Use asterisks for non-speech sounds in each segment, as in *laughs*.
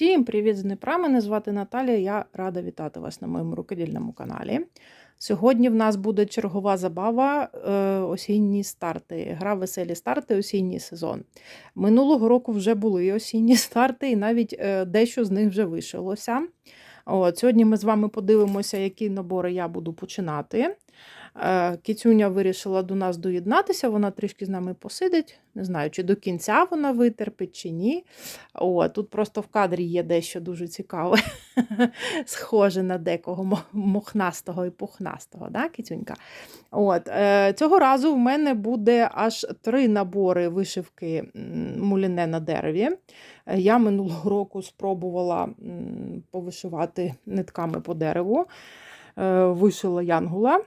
Всім привіт з Дніпра! Мене звати Наталія. Я рада вітати вас на моєму рукодільному каналі. Сьогодні в нас буде чергова забава е, осінні старти. Гра веселі старти, осінній сезон. Минулого року вже були осінні старти, і навіть е, дещо з них вже вишилося. От, Сьогодні ми з вами подивимося, які набори я буду починати. Е, Кіцюня вирішила до нас доєднатися, вона трішки з нами посидить. Не знаю, чи до кінця вона витерпить, чи ні. О, Тут просто в кадрі є дещо дуже цікаве, *laughs* схоже на декого мохнастого і пухнастого, да, Кіцюнька? От, е, Цього разу в мене буде аж три набори вишивки муліне на дереві. Я минулого року спробувала повишивати нитками по дереву, е, вишила янгула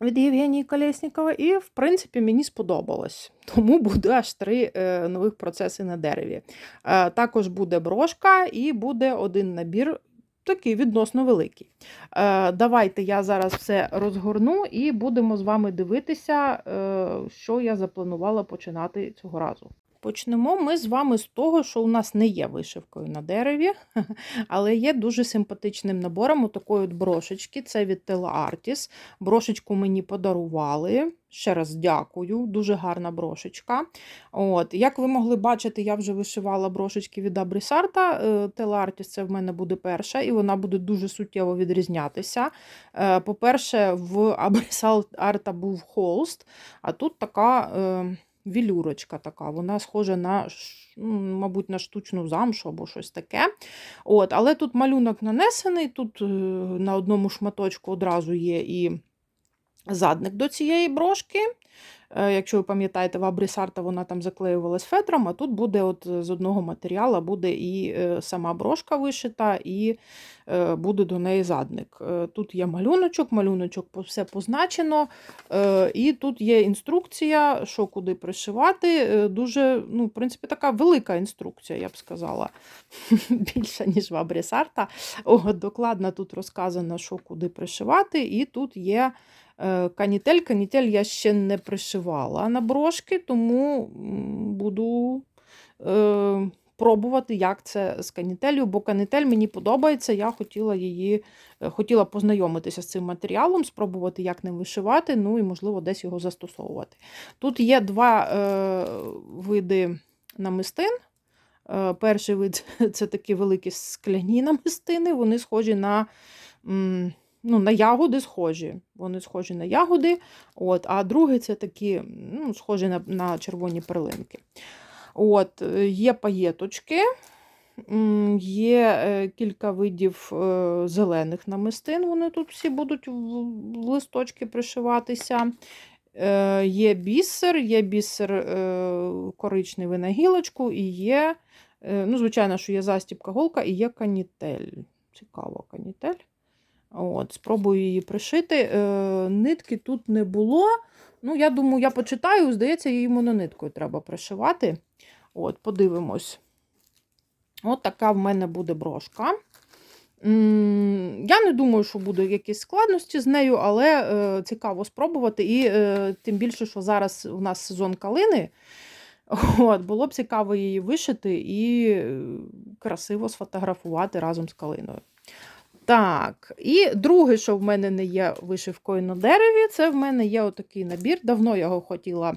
від Євгенії Колєснікова, і, в принципі, мені сподобалось. Тому буде аж три е, нових процеси на дереві. Е, також буде брошка і буде один набір. Такий відносно великий. Е, Давайте я зараз все розгорну і будемо з вами дивитися, е, що я запланувала починати цього разу. Почнемо ми з вами з того, що у нас не є вишивкою на дереві, *laughs* але є дуже симпатичним набором у такої от брошечки. Це від Tela Artis. Брошечку мені подарували. Ще раз дякую, дуже гарна брошечка. От, Як ви могли бачити, я вже вишивала брошечки від Абрісарта. Tela Artis це в мене буде перша, і вона буде дуже суттєво відрізнятися. Е, по-перше, в Абрісарта був холст, а тут така. Вілюрочка така, вона схожа на, мабуть, на штучну замшу або щось таке. От, Але тут малюнок нанесений, тут е, на одному шматочку одразу є і задник до цієї брошки. Е, якщо ви пам'ятаєте, в Абрісарта вона там заклеювалась фетром, а тут буде от з одного матеріалу буде і е, сама брошка вишита, і е, буде до неї задник. Тут є малюночок, малюночок все позначено. І тут є інструкція, що куди пришивати. Дуже, ну, в принципі, така велика інструкція, я б сказала, *laughs* більша, ніж в Абрісарта. Докладно тут розказано, що куди пришивати, і тут є. Е, канітель. Канітель я ще не пришивала на брошки, тому буду е, пробувати, як це з канітелью, бо канітель мені подобається. Я хотіла її, е, хотіла познайомитися з цим матеріалом, спробувати, як ним вишивати, ну і, можливо, десь його застосовувати. Тут є два е, види намистин. Е, перший вид *laughs* це такі великі скляні намистини, вони схожі на ну, на ягоди схожі. Вони схожі на ягоди. От, А другий це такі ну, схожі на на червоні перлинки. От, е, Є паєточки, є е, кілька видів е, зелених намистин. Вони тут всі будуть в листочки пришиватися. Є бісер, є бісер коричневий на гілочку, і є, ну, звичайно, що є застібка голка і є канітель. Цікаво, канітель. От, Спробую її пришити. Е, Нитки тут не було. Ну, Я думаю, я почитаю, здається, її монониткою треба пришивати. От, Подивимось. От така в мене буде брошка. Я не думаю, що буде якісь складності з нею, але е, цікаво спробувати. І е, тим більше, що зараз у нас сезон калини. От, Було б цікаво її вишити і е, красиво сфотографувати разом з калиною. Так, і друге, що в мене не є вишивкою на дереві, це в мене є отакий набір. Давно його хотіла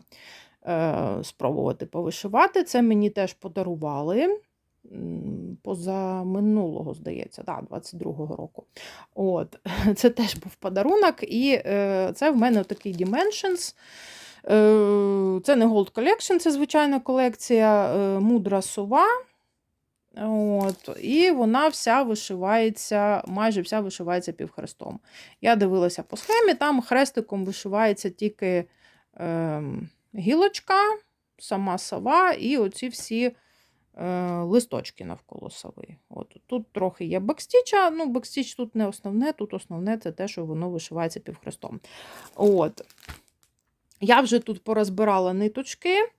е, спробувати повишивати. Це мені теж подарували. Поза минулого, здається, да, 22-го року. От, *laughs* Це теж був подарунок, і е, це в мене такий Dimensions. Е, Це не Gold Collection, це звичайна колекція е, мудра сова. От, І вона вся вишивається, майже вся вишивається півхрестом. Я дивилася по схемі, там хрестиком вишивається тільки е, гілочка, сама сова і оці всі е, листочки навколо сови. От, Тут трохи є бекстіча, ну бекстіч тут не основне, тут основне це те, що воно вишивається півхрестом. От. Я вже тут порозбирала ниточки.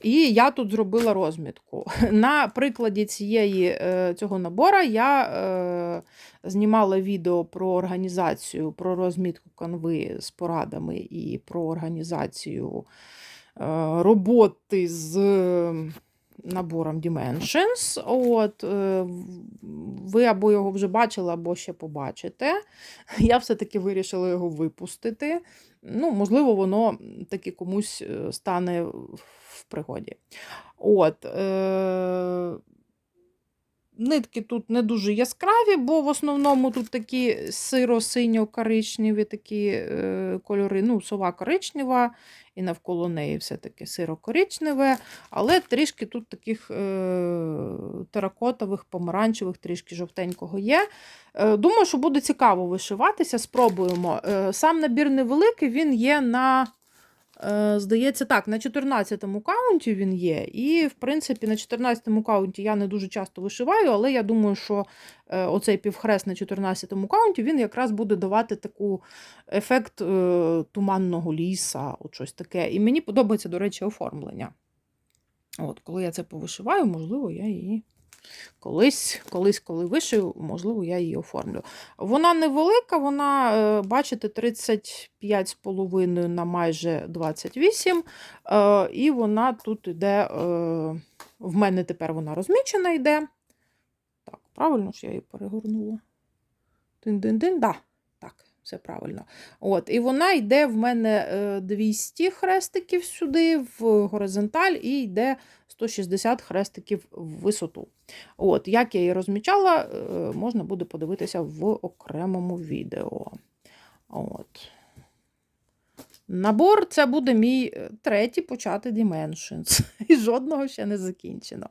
І я тут зробила розмітку. *laughs* На прикладі цієї, е, цього набору я е, знімала відео про організацію, про розмітку канви з порадами і про організацію е, роботи з набором Dimensions. От, ви або його вже бачили, або ще побачите. *laughs* Я все-таки вирішила його випустити. Ну, Можливо, воно таки комусь стане в пригоді. От, е, Нитки тут не дуже яскраві, бо в основному тут такі сиро-синьо-коричневі такі е, кольори. Ну, сова коричнева, і навколо неї все-таки сиро-коричневе, але трішки тут таких е, теракотових, помаранчевих, трішки жовтенького є. Е, думаю, що буде цікаво вишиватися, спробуємо. Е, сам набір невеликий, він є на. Е, Здається, так, на 14-му каунті він є. І, в принципі, на 14-му каунті я не дуже часто вишиваю, але я думаю, що е, оцей півхрест на 14-му каунті він якраз буде давати таку ефект е, туманного ліса, от щось таке. І мені подобається, до речі, оформлення. От, Коли я це повишиваю, можливо, я її. Колись, колись, коли вишию, можливо, я її оформлю. Вона невелика, вона, е, бачите, 35,5 на майже 28. е, І вона тут йде, е, в мене тепер вона розмічена йде. Так, правильно ж я її перегорнула. Тин-дин-дин, да, так, все правильно. От, І вона йде в мене е, 200 хрестиків сюди в горизонталь і йде 160 хрестиків в висоту. От, Як я її розмічала, е, можна буде подивитися в окремому відео. От. Набор це буде мій е, третій початий Dimensions. *laughs* І жодного ще не закінчено.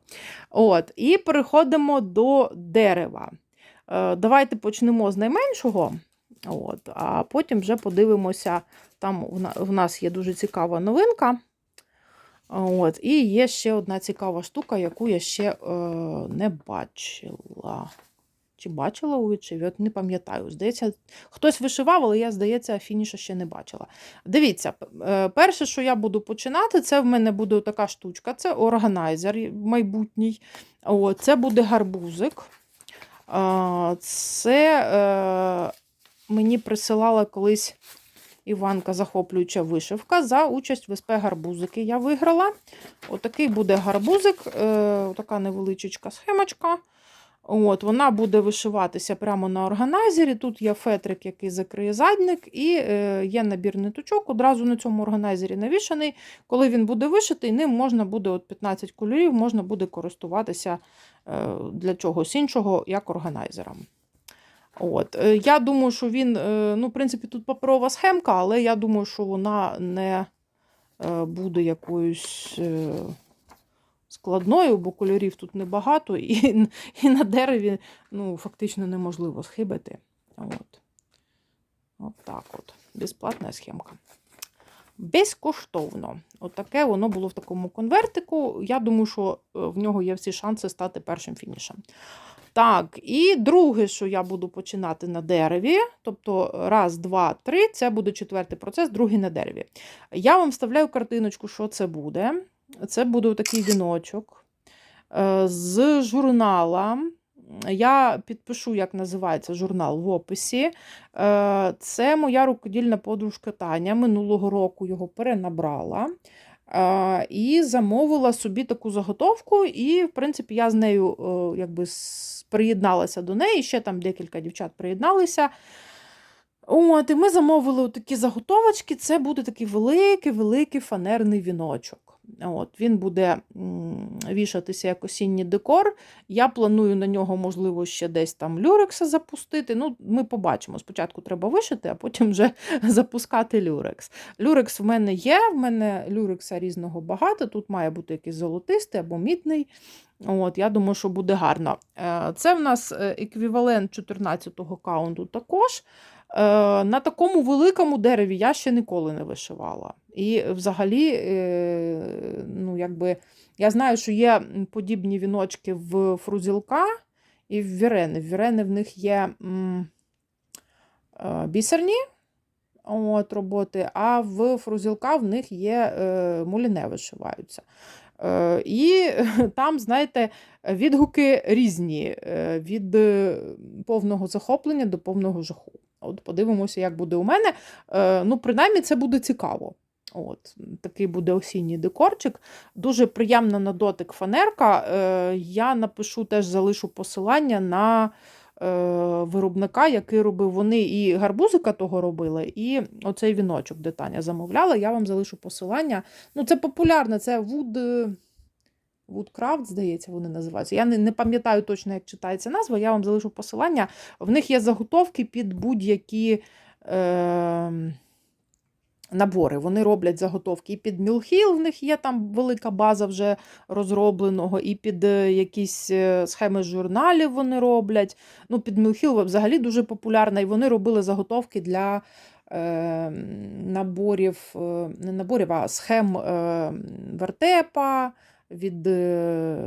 От, І переходимо до дерева. Е, Давайте почнемо з найменшого. От, А потім вже подивимося, там в нас є дуже цікава новинка. От, І є ще одна цікава штука, яку я ще е, не бачила. Чи бачила у? От не пам'ятаю. Здається, хтось вишивав, але я, здається, фініша ще не бачила. Дивіться, е, перше, що я буду починати, це в мене буде така штучка, це органайзер майбутній. О, це буде гарбузик. Це е, мені присилала колись Іванка захоплююча вишивка за участь в СП гарбузики. Я виграла. Отакий буде гарбузик, е, така невеличка схемочка. От, Вона буде вишиватися прямо на органайзері. Тут є фетрик, який закриє задник, і е, є набір ниточок, одразу на цьому органайзері навішаний. Коли він буде вишитий, ним можна буде от 15 кольорів, можна буде користуватися е, для чогось іншого, як органайзером. От. е, Я думаю, що він, е, ну, в принципі, тут паперова схемка, але я думаю, що вона не е, буде якоюсь складною, бо кольорів тут небагато, і, і на дереві ну, фактично неможливо схибити. От. От так от. Безплатна схемка. Безкоштовно. От воно було в такому конвертику. Я думаю, що в нього є всі шанси стати першим фінішем. Так, і друге, що я буду починати на дереві, тобто раз, два, три, це буде четвертий процес, другий на дереві. Я вам вставляю картиночку, що це буде. Це буде такий віночок е, з журнала. Я підпишу, як називається журнал в описі. Е, Це моя рукодільна подружка Таня. Минулого року його перенабрала. Е, І замовила собі таку заготовку, і, в принципі, я з нею якби приєдналася до неї. Ще там декілька дівчат приєдналися. От, і ми замовили такі заготовочки. Це буде такий великий-великий фанерний віночок. От, Він буде вішатися як осінній декор. Я планую на нього, можливо, ще десь там люрекса запустити. Ну, Ми побачимо. Спочатку треба вишити, а потім вже *laughs* запускати люрекс. Люрекс в мене є, в мене люрекса різного багато. Тут має бути якийсь золотистий або мідний. От, Я думаю, що буде гарно. Е, Це в нас е, еквівалент 14-го каунту також. Е, На такому великому дереві я ще ніколи не вишивала. І взагалі, е, ну, якби, я знаю, що є подібні віночки в фрузілка і в вірени. В вірени в них є е, бісерні от, роботи, а в фрузілка в них є муліне вишиваються. І *laughs* там, знаєте, відгуки різні від повного захоплення до повного жаху. От подивимося, як буде у мене. Е, Ну, принаймні, це буде цікаво. От, Такий буде осінній декорчик. Дуже приємна на дотик фанерка. Е, Я напишу теж залишу посилання на е, виробника, який робив. Вони і гарбузика того робили, і оцей віночок, де Таня замовляла. Я вам залишу посилання. Ну, Це популярне, це Wood. Woodcraft, здається, вони називаються. Я не, не пам'ятаю точно, як читається назва, я вам залишу посилання. В них є заготовки під будь-які. Е, Набори, вони роблять заготовки і під Мілхіл, в них є там велика база вже розробленого, і під е, якісь е, схеми журналів вони роблять. Ну, Під Мілхіл взагалі дуже популярна, і вони робили заготовки для е, наборів, е, не наборів, а схем е, вертепа від е,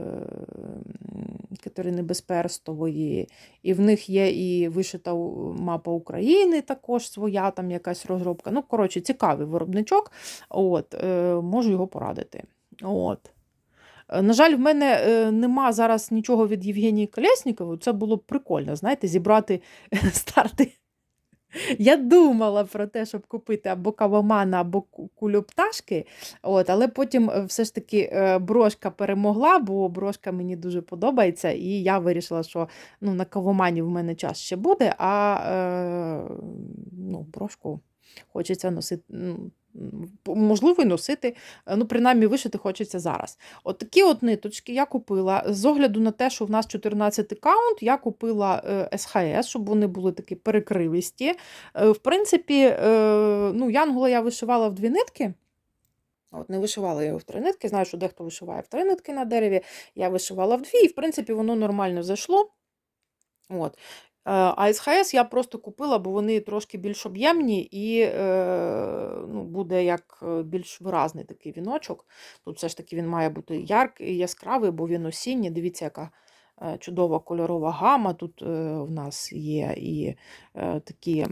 Катерини Безперстової. І в них є і вишита мапа України, також своя там якась розробка. Ну, коротше, цікавий виробничок. От, е, можу його порадити. От. На жаль, в мене е, нема зараз нічого від Євгенії Колєснікової. Це було б прикольно, знаєте, зібрати *laughs* старти. Я думала про те, щоб купити або кавомана, або кулю пташки. От, але потім е, все ж таки е, брошка перемогла, бо брошка мені дуже подобається, і я вирішила, що ну, на кавомані в мене час ще буде, а е, ну, брошку хочеться носити. ну, Можливо, й носити, е, ну, принаймні вишити хочеться зараз. От такі от ниточки я купила. З огляду на те, що в нас 14 каунт, я купила е, СХС, щоб вони були такі перекривисті. Е, В принципі, е, ну, Янгола я вишивала в дві нитки. От Не вишивала його в три нитки. Знаю, що дехто вишиває в три нитки на дереві. Я вишивала в дві, і в принципі воно нормально зайшло. От. Е, А СХС я просто купила, бо вони трошки більш об'ємні і е, ну, буде як е, більш виразний такий віночок. Тут все ж таки він має бути яркий, яскравий, бо він осінній. Дивіться, яка е, чудова кольорова гама. Тут в нас є і такі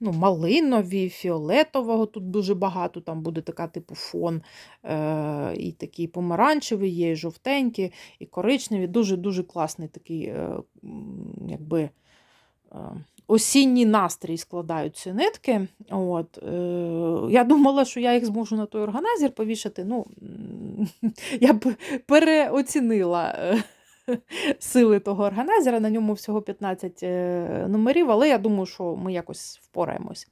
ну, малинові, фіолетового тут дуже багато, там буде така типу фон, і такий помаранчевий є, і жовтенький, і коричневий. Дуже-дуже класний такий, якби. Е, Осінній настрій складають ці нитки. От, е, я думала, що я їх зможу на той органайзер повішати. Ну, *laughs* я б переоцінила е, сили того органайзера. На ньому всього 15 е, номерів, але я думаю, що ми якось впораємось.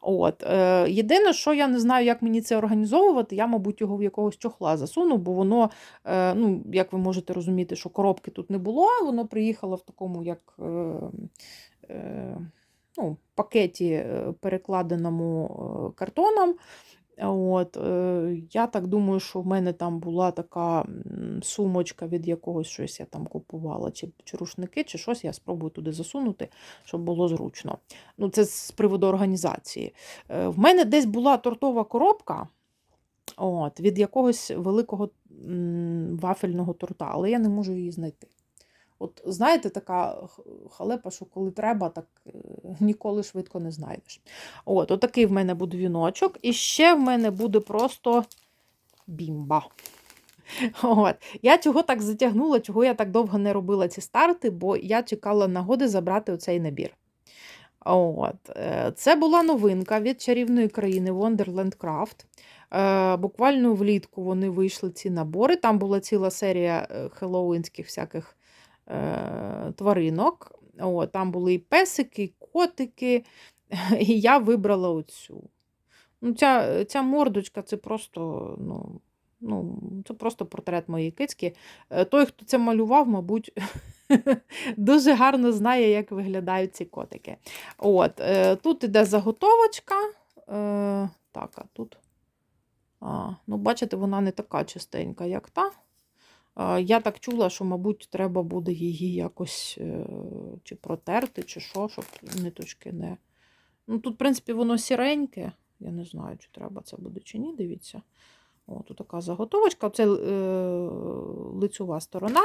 От, єдине, що я не знаю, як мені це організовувати, я, мабуть, його в якогось чохла засуну, бо воно, ну, як ви можете розуміти, що коробки тут не було, воно приїхало в такому, як. Е, ну, пакеті е, перекладеному е, картоном. От, Я так думаю, що в мене там була така сумочка від якогось щось я там купувала, чи, чи рушники, чи щось, я спробую туди засунути, щоб було зручно. Ну, Це з приводу організації. В мене десь була тортова коробка от, від якогось великого вафельного торта, але я не можу її знайти. От знаєте, така халепа, що коли треба, так е, ніколи швидко не знайдеш. От, отакий в мене буде віночок. І ще в мене буде просто бімба. От. Я чого так затягнула, чого я так довго не робила ці старти, бо я чекала нагоди забрати оцей набір. От. е, Це була новинка від чарівної країни Wonderland Craft. Е, Буквально влітку вони вийшли ці набори. Там була ціла серія хеллоуінських всяких тваринок. О, там були і песики, і котики. *laughs* І я вибрала оцю. Ну, ця, ця мордочка це просто, ну, ну, це просто портрет моєї кицьки. Е, Той, хто це малював, мабуть, *laughs* дуже гарно знає, як виглядають ці котики. От, е, тут іде заготовочка. Е, так, а тут. А, ну, бачите, вона не така чистенька, як та. Я так чула, що, мабуть, треба буде її якось е, чи протерти, чи що, щоб ниточки не. Ну, тут, в принципі, воно сіреньке. Я не знаю, чи треба це буде, чи ні. Дивіться. О, тут така заготовочка. Це е, лицьова сторона.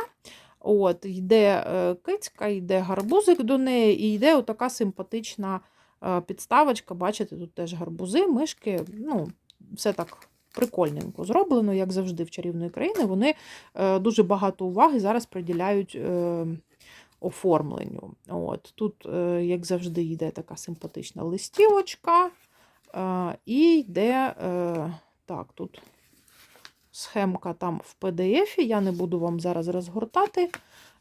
От, Йде е, кицька, йде гарбузик до неї, і йде отака симпатична е, підставочка. Бачите, тут теж гарбузи, мишки. ну, Все так прикольненько зроблено, як завжди, в чарівної країни. Вони е, дуже багато уваги зараз приділяють е, оформленню. От, Тут, е, як завжди, йде така симпатична листівочка, і йде Так, тут схемка там в PDF, я не буду вам зараз розгортати.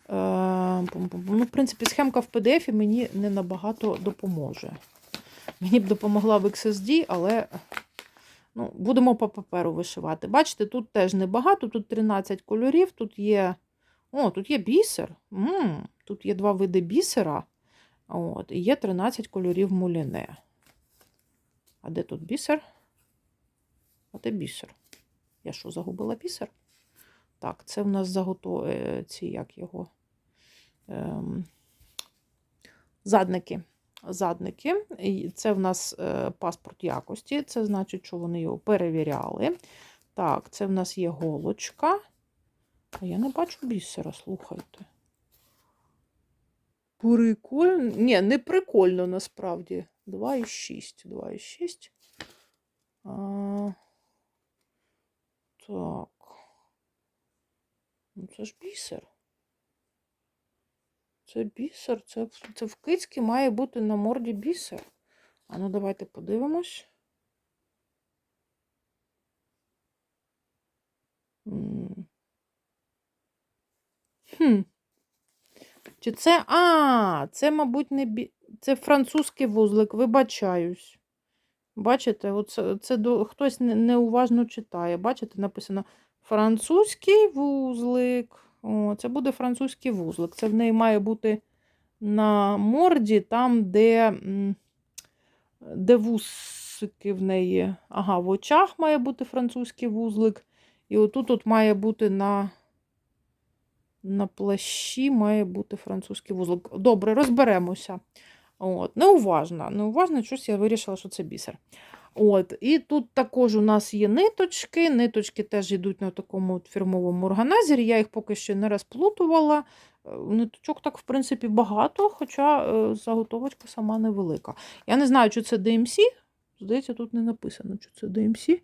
Ну, в принципі, схемка в PDF мені не набагато допоможе. Мені б допомогла в XSD, але ну, будемо по паперу вишивати. Бачите, тут теж небагато, тут 13 кольорів, тут є. О, тут є бісер. м тут є два види бісера. От, і є 13 кольорів муліне. А де тут бісер? А де бісер? Я що, загубила бісер? Так, це в нас заготові ці, як його. Ем, задники. Задники. І Це в нас е, паспорт якості. Це значить, що вони його перевіряли. Так, це в нас є голочка. А я не бачу бісера, слухайте. Прикольно. Ні, не прикольно насправді. 2,6. 2,6. А... Так. Ну, це ж бісер. Це бісер. Це, це в кицьки має бути на морді бісер. А ну давайте подивимось. Хм. Чи це. А, це, мабуть, не бі... Це французький вузлик, вибачаюсь. Бачите, оце, це до... хтось неуважно читає. Бачите, написано французький вузлик. Це буде французький вузлик. Це в неї має бути на морді, там, де, де вусики в неї. Ага, в очах має бути французький вузлик. І отут от має бути на, на плащі має бути французький вузлик. Добре, розберемося. От, неуважно, неуважно, щось я вирішила, що це бісер. От, і тут також у нас є ниточки. Ниточки теж йдуть на такому от фірмовому органайзері. Я їх поки що не розплутувала. Е, Ниточок так, в принципі, багато, хоча е, заготовочка сама невелика. Я не знаю, чи це DMC. Здається, тут не написано, чи це DMC.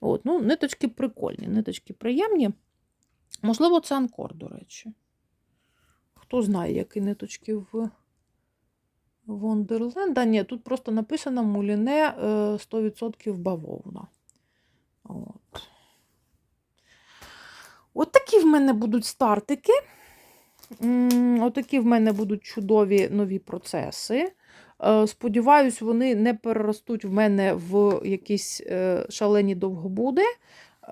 От, ну, Ниточки прикольні, ниточки приємні. Можливо, це анкор, до речі. Хто знає, які ниточки в Вондерленд. А ні, тут просто написано муліне е, 100% бавовна. От. От такі в мене будуть стартики. Отакі в мене будуть чудові нові процеси. Е, Сподіваюсь, вони не переростуть в мене в якісь е, шалені довгобуди.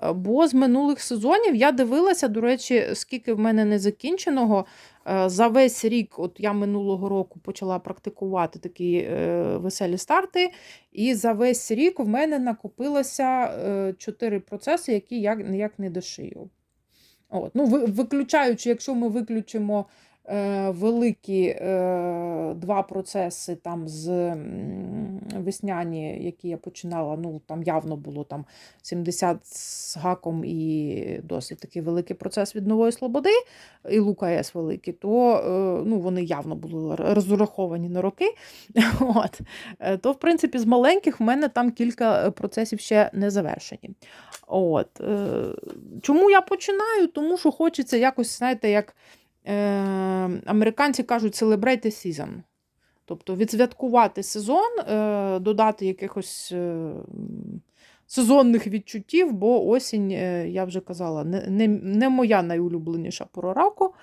Е, Бо з минулих сезонів я дивилася, до речі, скільки в мене незакінченого. Е, За весь рік, от я минулого року почала практикувати такі е, веселі старти, і за весь рік в мене накопилося е, 4 процеси, які я ніяк не дошию. От. Ну, виключаючи, якщо ми виключимо великі е, два процеси там з весняні, які я починала, ну там явно було там 70 з гаком і досить такий великий процес від нової слободи, і Лука С великий, то е, ну, вони явно були розраховані на роки. *laughs* От. Е, То, в принципі, з маленьких в мене там кілька е, процесів ще не завершені. От. е, Чому я починаю? Тому що хочеться якось, знаєте, як е, американці кажуть, celebrate season. Тобто відсвяткувати сезон, е, додати якихось е, сезонних відчуттів, бо осінь, е, я вже казала, не, не, не моя найулюбленіша пора року.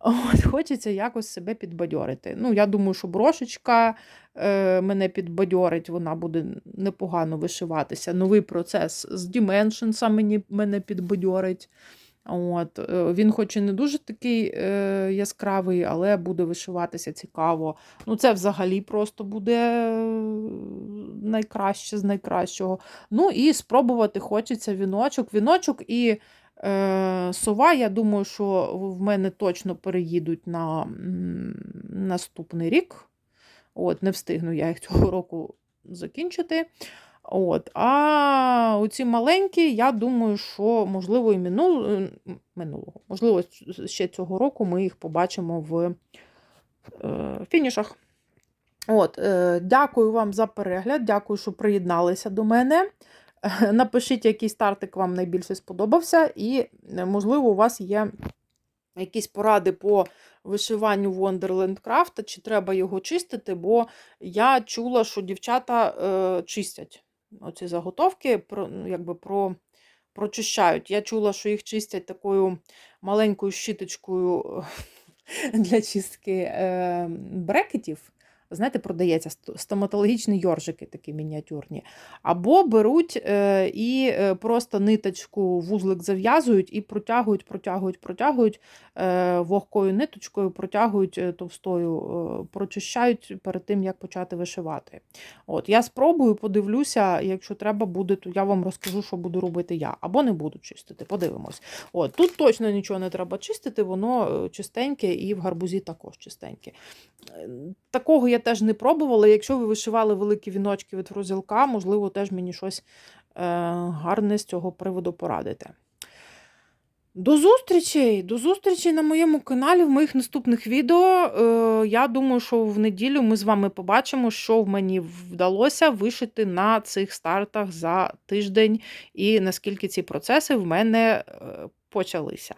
От, хочеться якось себе підбадьорити. Ну, я думаю, що брошечка е, мене підбадьорить, вона буде непогано вишиватися. Новий процес з Dimensions мене підбадьорить. От, е, він хоч і не дуже такий е, яскравий, але буде вишиватися цікаво. Ну, це взагалі просто буде е, найкраще з найкращого. Ну і спробувати хочеться віночок. Віночок і е, сова, я думаю, що в мене точно переїдуть на наступний рік. От, Не встигну я їх цього *laughs* року закінчити. От. А оці маленькі, я думаю, що можливо і минул... минулого, можливо, ще цього року ми їх побачимо в е, фінішах. От, е, дякую вам за перегляд, дякую, що приєдналися до мене. *laughs* Напишіть, який стартик вам найбільше сподобався, і, е, можливо, у вас є якісь поради по вишиванню Wonderland Craft, чи треба його чистити, бо я чула, що дівчата е, чистять. Оці заготовки про, ну, якби про, прочищають. Я чула, що їх чистять такою маленькою щіточкою *laughs* для чистки е, брекетів. Знаєте, продається стоматологічні йоржики такі мініатюрні. Або беруть е, і е, просто ниточку, вузлик зав'язують і протягують, протягують, протягують е, вогкою ниточкою, протягують товстою, прочищають перед тим, як почати вишивати. От, я спробую, подивлюся, якщо треба буде, то я вам розкажу, що буду робити я. Або не буду чистити, подивимось. От, тут точно нічого не треба чистити, воно чистеньке і в гарбузі також чистеньке. Такого я теж не пробувала. Якщо ви вишивали великі віночки від фрузілка, можливо, теж мені щось е, гарне з цього приводу порадите. До зустрічей! До зустрічей на моєму каналі в моїх наступних відео. Е, Я думаю, що в неділю ми з вами побачимо, що в мені вдалося вишити на цих стартах за тиждень і наскільки ці процеси в мене е, почалися.